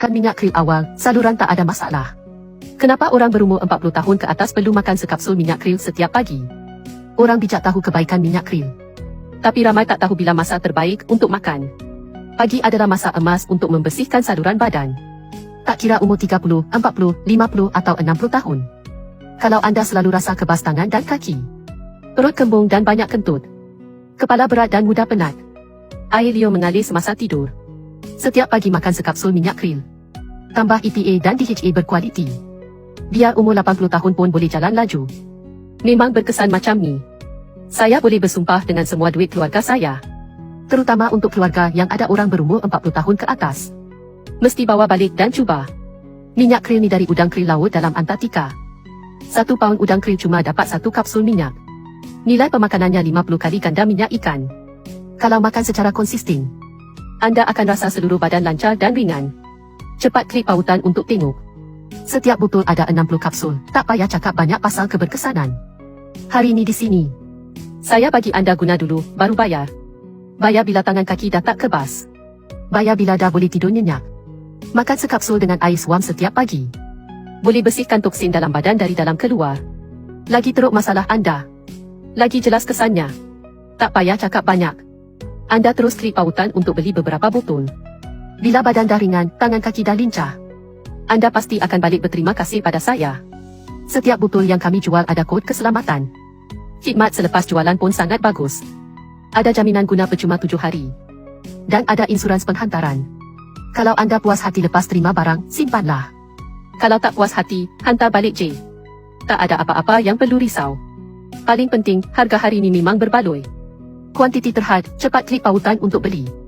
Makan minyak krill awal, saluran tak ada masalah. Kenapa orang berumur 40 tahun ke atas perlu makan sekapsul minyak krill setiap pagi? Orang bijak tahu kebaikan minyak krill. Tapi ramai tak tahu bila masa terbaik untuk makan. Pagi adalah masa emas untuk membersihkan saluran badan. Tak kira umur 30, 40, 50 atau 60 tahun. Kalau anda selalu rasa kebas tangan dan kaki. Perut kembung dan banyak kentut. Kepala berat dan mudah penat. Air liur mengalir semasa tidur. Setiap pagi makan sekapsul minyak krill. Tambah EPA dan DHA berkualiti. Biar umur 80 tahun pun boleh jalan laju. Memang berkesan macam ni. Saya boleh bersumpah dengan semua duit keluarga saya. Terutama untuk keluarga yang ada orang berumur 40 tahun ke atas. Mesti bawa balik dan cuba. Minyak krill ni dari udang krill laut dalam Antartika. Satu paun udang krill cuma dapat satu kapsul minyak. Nilai pemakanannya 50 kali ganda minyak ikan. Kalau makan secara konsisten, anda akan rasa seluruh badan lancar dan ringan. Cepat klik pautan untuk tengok. Setiap botol ada 60 kapsul, tak payah cakap banyak pasal keberkesanan. Hari ini di sini. Saya bagi anda guna dulu, baru bayar. Bayar bila tangan kaki dah tak kebas. Bayar bila dah boleh tidur nyenyak. Makan sekapsul dengan air suam setiap pagi. Boleh bersihkan toksin dalam badan dari dalam keluar. Lagi teruk masalah anda. Lagi jelas kesannya. Tak payah cakap banyak. Anda terus klik pautan untuk beli beberapa botol. Bila badan dah ringan, tangan kaki dah lincah. Anda pasti akan balik berterima kasih pada saya. Setiap botol yang kami jual ada kod keselamatan. Khidmat selepas jualan pun sangat bagus. Ada jaminan guna percuma tujuh hari. Dan ada insurans penghantaran. Kalau anda puas hati lepas terima barang, simpanlah. Kalau tak puas hati, hantar balik je. Tak ada apa-apa yang perlu risau. Paling penting, harga hari ini memang berbaloi. Kuantiti terhad, cepat klik pautan untuk beli.